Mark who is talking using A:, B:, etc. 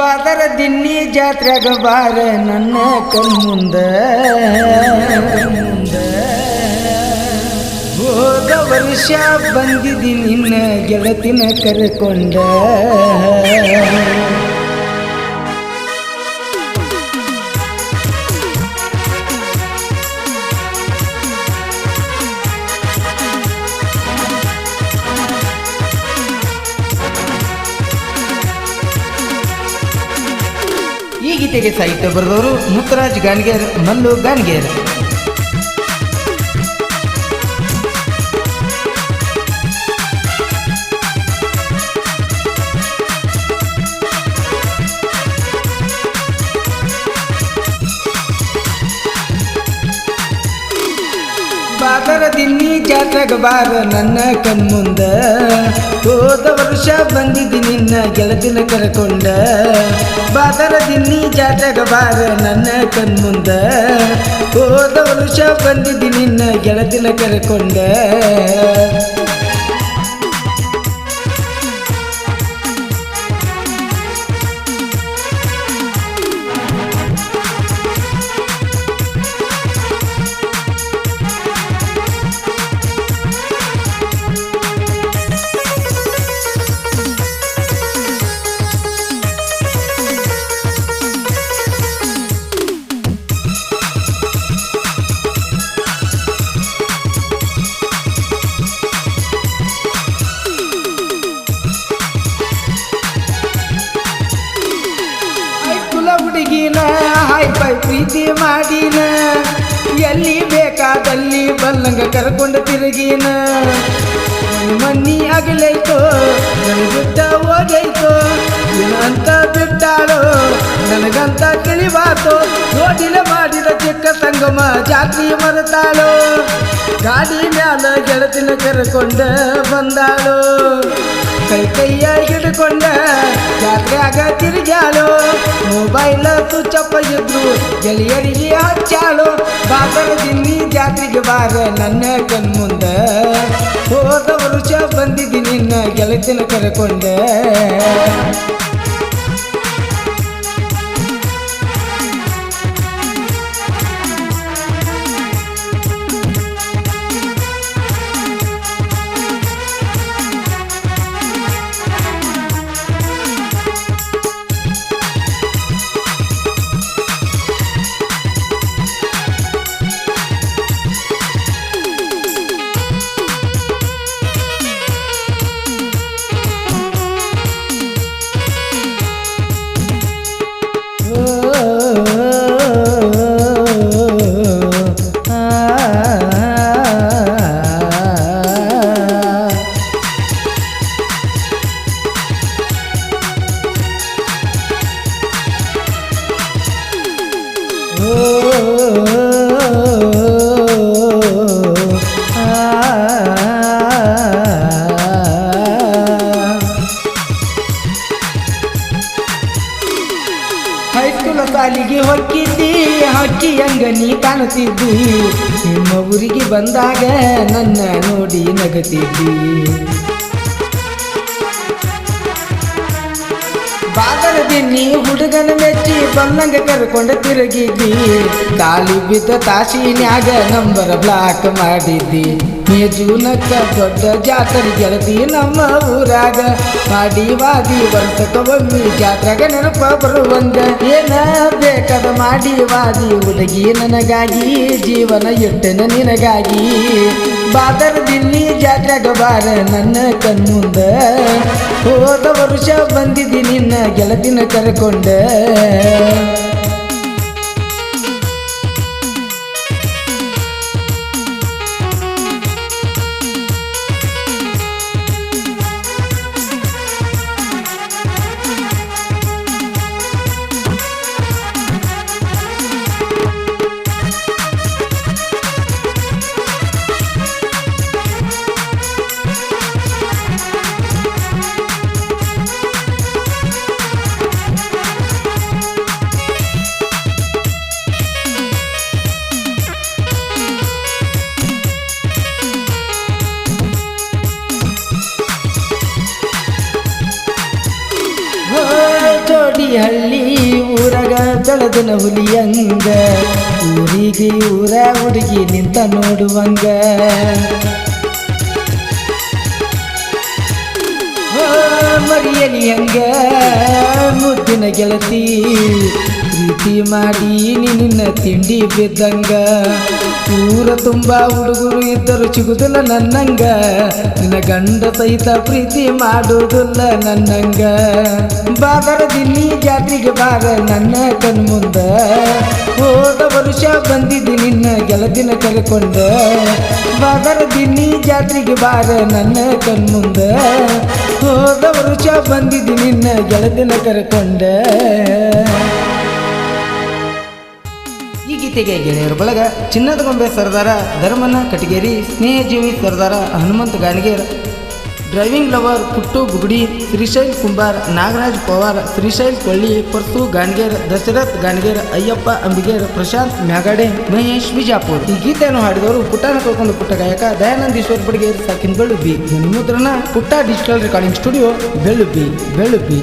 A: ಬಾದರ ದಿನ್ನಿ ಜಾತ್ರೆಗ ಬಾರ ನನ್ನ ಕಣ್ಮುಂದ. ಮುಂದ ಹೋದ ವರ್ಷ ಬಂದಿದ್ದೀನಿ ನಿನ್ನ ಗೆಳತಿನ ಕರ್ಕೊಂಡ. ಗೀತೆಗೆ ಸಾಹಿತ್ಯ ಬರೆದವರು ಮುತ್ತರಾಜ್ ಗಾನ್ಗೇರ್ ಮಲ್ಲು ಗಾನ್ಗೇರ್ ಬಾದರ ದಿನ್ನಿ ಜಾತ್ರೆಗ ಬಾರ ನನ್ನ ಕಣ್ಮುಂದ ಹೋದ ವರ್ಷ ಬಂದಿದ್ದಿ ನಿನ್ನ ಗೆಳತಿನ ಕರಕೊಂಡ. ಬಾದರ ದಿನ್ನಿ ಜಾತ್ರೆಗ ಬಾರ ನನ್ನ ಕಣ್ಮುಂದ. ಹೋದ ವರುಷ ಬಂದಿದ್ದಿ ನಿನ್ನ ಗೆಳತಿನ ಕರ್ಕೊಂಡ. ಹಾಯ್ ಬಾಯ್ ಪ್ರೀತಿ ಮಾಡಿನ. ಎಲ್ಲಿ ಬೇಕಾದಲ್ಲಿ ಬಲ್ಲಂಗ ಕರ್ಕೊಂಡು ತಿರುಗಿನ. ಮನ್ನಿ ಆಗಲೈತೋ ನನ್ನ ಬಿಟ್ಟ ಹೋಗೈತೋ ಅಂತ ಬಿಟ್ಟಾಳೋ, ನನಗಂತ ತಿಳಿವಾತೋ ನೋಡಿನ ಮಾಡಿದ ಚಿಕ್ಕ ಸಂಗಮ ಜಾತಿ ಮರೆತಾಳೋ, ಗಾಡಿ ಮ್ಯಾಲ ಗೆಳತಿನ ಕರ್ಕೊಂಡ ಬಂದಾಳೋ. ಕೈ ಕೈಯ ಹಿಡ್ಕೊಂಡ ಜಾತ್ರೆಯಾಗ ತಿರುಗ್ಯಾಳು. ಮೊಬೈಲ್ ತುಚ್ಚಪ್ಪ ಇದ್ರು ಗೆಳೆಯರಿಗೆ ಹಚ್ಚಾಳು. ಬಾದರ ದಿನ್ನಿ ಜಾತ್ರೆಗೆ ಬಾರ, ನನ್ನ ಕಣ್ಮುಂದ. ಹೋದ ವರುಷ ಬಂದಿದ್ದೀನಿ, ನಿನ್ನ ಗೆಳತಿನ ಕರ್ಕೊಂಡ. ಹೈಸ್ಕೂಲ ಸಾಲಿಗೆ ಹೊಕ್ಕಿದ್ದಿ ಹಕ್ಕಿ ಹಂಗ ನೀ ಕಾಣುತ್ತಿದ್ದಿ. ನಿಮ್ಮ ಊರಿಗೆ ಬಂದಾಗ ನನ್ನ ನೋಡಿ ನಗತಿದ್ದಿ. ನೀ ಹುಡುಗನ ಮೆಚ್ಚಿ ಬಂದಂಗೆ ಕರ್ಕೊಂಡು ತಿರುಗಿದ್ದಿ. ಕಾಲಿ ಬಿದ್ದ ತಾಸಿನ್ಯಾಗ ನಂಬರ್ ಬ್ಲಾಕ್ ಮಾಡಿದ್ದಿ. ಮೇಜೂನಕ್ಕ ದೊಡ್ಡ ಜಾತ್ರೆ ಗೆಳತಿ ನಮ್ಮ ಊರಾಗ. ಮಾಡಿ ವಾದಿ ವರ್ಷಕ್ಕೊಮ್ಮೆ ಜಾತ್ರೆಗ ನೆನಪ ಬರುವಂದ ಏನ ಬೇಕಾದ ಮಾಡಿ ವಾದಿ ಹುಡುಗಿ ನನಗಾಗಿ, ಜೀವನ ಇಟ್ಟನ ನಿನಗಾಗಿ. ಬಾದರ್ ದಿಲ್ಲಿ ಜಾತ್ರೆಗ ಬಾರ ನನ್ನ ಕಣ್ಣುಂದ. ಹೋದ ವರ್ಷ ಬಂದಿದ್ದೀನಿ ನಿನ್ನ ಗೆಳತಿನ ಕರ್ಕೊಂಡ. ಹಳ್ಳಿ ಊರಾಗ ಬೆಳೆದನ ಹುಲಿಯಂಗ. ಊರಿಗೆ ಊರ ಹುಡುಗಿ ನಿಂತ ನೋಡುವಂಗ. ಮರಿಯಲಿ ಹಂಗ ಮುದ್ದಿನ ಗೆಳತಿ. ಪ್ರೀತಿ ಮಾಡಿ ನಿನ್ನ ತಿಂಡಿ ಬಿದ್ದಂಗ. ಊರ ತುಂಬ ಹುಡುಗರು ಇದ್ದರು ಸಿಗುದಿಲ್ಲ ನನ್ನಂಗ. ನಿನ್ನ ಗಂಡ ಸಹಿತ ಪ್ರೀತಿ ಮಾಡುವುದಿಲ್ಲ ನನ್ನಂಗ. ಬಾದರ ದಿಲ್ಲಿ ಜಾತ್ರೆಗೆ ಬಾರ ನನ್ನ ಕಣ್ಮುಂದ. ಹೋದ ವರುಷ ಬಂದಿದ್ದಿ ನಿನ್ನ ಗೆಳತಿನ ಕರೆಕೊಂಡ. ಬಾದರ ದಿಲ್ಲಿ ಜಾತ್ರೆಗೆ ಬಾರ ನನ್ನ ಕಣ್ಮುಂದ. ಹೋದ ವರುಷ ಬಂದಿದ್ದಿ ನಿನ್ನ ಗೆಳತಿನ ಕರೆಕೊಂಡ. ಈ ಗೀತೆಗೆ ಗೆಳೆಯರ ಬಳಗ ಚಿನ್ನದ ಗೊಂಬೆ ಸರ್ದಾರ ಧರ್ಮನ ಕಟಗೇರಿ, ಸ್ನೇಹಜೀವಿ ಸರ್ದಾರ ಹನುಮಂತ ಗಾನಿಗೇರ್, ಡ್ರೈವಿಂಗ್ ಲವರ್ ಪುಟ್ಟು ಬುಗುಡಿ ಶ್ರೀಶೈಲ್ ಕುಂಬಾರ್, ನಾಗರಾಜ್ ಪವಾರ್, ಶ್ರೀಶೈಲ್ ಕೊಳ್ಳಿ ಪರ್ಸು ಗಾನ್ಗೇರ್, ದಶರಥ್ ಗಾನ್ಗೇರ್, ಅಯ್ಯಪ್ಪ ಅಂಬಿಗೇರ್, ಪ್ರಶಾಂತ್ ಮ್ಯಾಗಾಡೆ, ಮಹೇಶ್ ಬಿಜಾಪುರ್. ಈ ಗೀತೆಯನ್ನು ಹಾಡಿದವರು ಪುಟ್ಟನ ಕಳ್ಕೊಂಡು ಪುಟ್ಟ ಗಾಯಕ ದಯಾನಂದೀಶ್ವರ್ ಬಡಿಗೇರ್ ಸಾಕಿನ್ ಬೆಳ್ಳುಬ್ಬಿ. ಮುದ್ರಣ Putta digital recording studio Bellubbi Bellubbi.